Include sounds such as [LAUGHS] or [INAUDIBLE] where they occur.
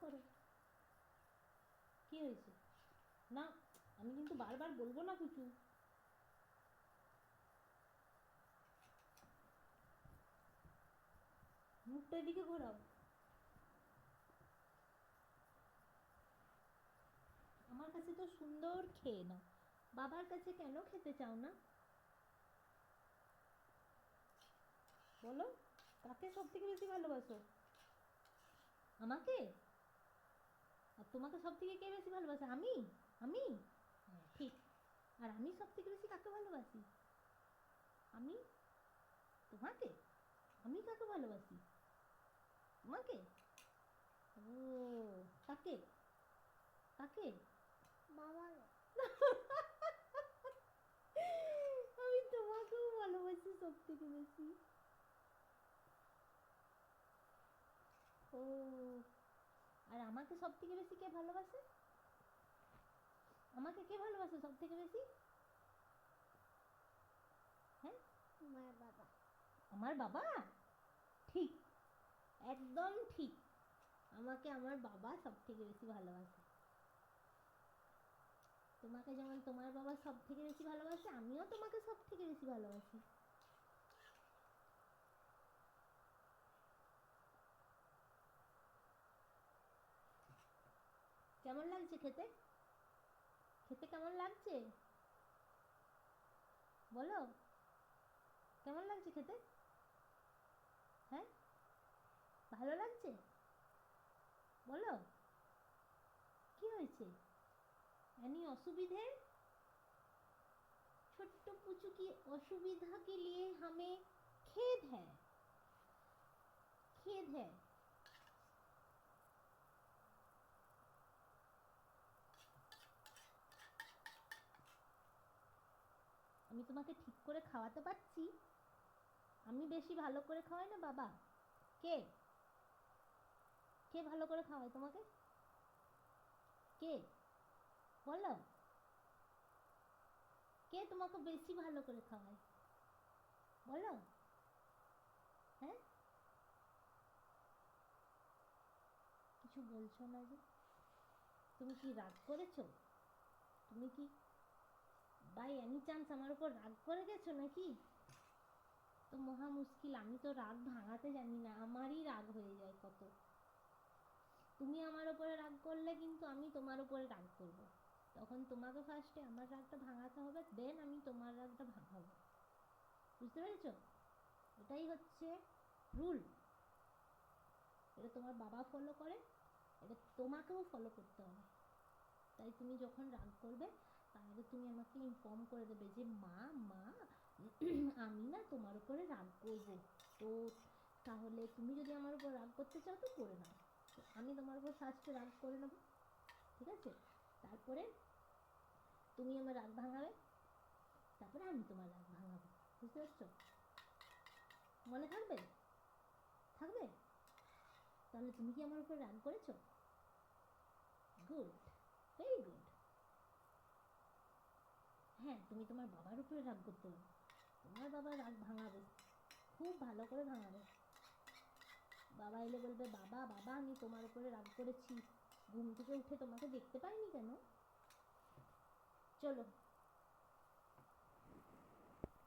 করো কি হয়েছে? না, আমি কিন্তু বারবার বলব না কিছু। মুখটা এদিকে ঘোরাও। আমার কাছে তো সুন্দর খেয়ে নাও। বাবার কাছে কেন খেতে চাও না? বলো, কাকে সব থেকে বেশি ভালোবাসো? আমাকে? আর তোমাকে সব থেকে কে বেশি ভালোবাসে? আমি? আমি? ঠিক। আর আমি সব থেকে বেশি কাকে ভালোবাসি? আমি? তোমাকে? আমি কাকে ভালোবাসি? তোমাকে? ও কাকে? কাকে? বাবা [LAUGHS] আমি তোমাকেও ভালোবাসি সব থেকে বেশি। ও। আর আমাকে সব থেকে বেশি কে ভালোবাসে? আমাকে কে ভালোবাসে সব থেকে বেশি? হ্যাঁ? আমার বাবা। আমার বাবা? ঠিক। একদম ঠিক। আমাকে আমার বাবা সব থেকে বেশি ভালোবাসে। তোমাকে যেমন তোমার বাবা সব থেকে বেশি ভালোবাসে আমিও তোমাকে সব থেকে বেশি ভালোবাসি। কেমন লাগছে খেতে খেতে কেমন লাগছে বলো কেমন লাগছে খেতে হ্যাঁ ভালো লাগছে বলো কি হয়েছে यानी असुविधे छोट्ट पुचू की असुविधा के लिए हमें खेद है खेद है আমি তোমাকে ঠিক করে খাওয়াতে পারছি? আমি বেশি ভালো করে খাওয়াই না, বাবা। কে? কে ভালো করে খাওয়ায় তোমাকে? কে? বলো। কে তোমাকে বেশি ভালো করে খাওয়ায়? বলো। হ্যাঁ? কিছু বলছো না যে? তুমি কি রাগ করেছ? তুমি কি এনি চান্স আমার উপর রাগ করে গেছো নাকি? তো মহা মুশকিল, আমি তো রাগ ভাঙাতে জানি না, আমারই রাগ হয়ে যায় কত। তুমি আমার উপরে রাগ করলে কিন্তু আমি তোমার উপরে রাগ করব। তখন তোমাকে ফার্স্টে আমার রাগটা ভাঙাতে হবে দেন আমি তোমার রাগটা ভাঙাবো। বুঝতে পেরেছ? এটাই হচ্ছে রুল এটা তোমার বাবা ফলো করে, এটা তোমাকেও ফলো করতে হবে। তাই তুমি যখন রাগ করবে আগে তুমি আমাকে ইনফর্ম করে দেবে যে, মা মা, [CLEARS THROAT] আমি না তোমার উপরে রাগ করব। তো তাহলে তুমি যদি আমার উপর রাগ করতে চাও তো করে নাও। আমি তোমার উপর ফার্স্টে রাগ করে নেব। ঠিক আছে? তারপরে তুমি আমার রাগ ভাঙাবে। তারপরে আমি তোমার রাগ ভাঙাবো। বুঝতে পারছ? মনে থাকবে? থাকবে? তাহলে তুমি কি আমার উপর রাগ করেছ? গুড ভেরি গুড হ্যাঁ তুমি তোমার বাবার উপরে রাগ করতে তোমার বাবা রাগ ভাঙাবে। খুব ভালো করে ভাঙাবে। বাবা এলে বলবে, বাবা বাবা, আমি তোমার উপরে রাগ করেছি। ঘুম থেকে উঠে তোমাকে দেখতে পাইনি কেন? চলো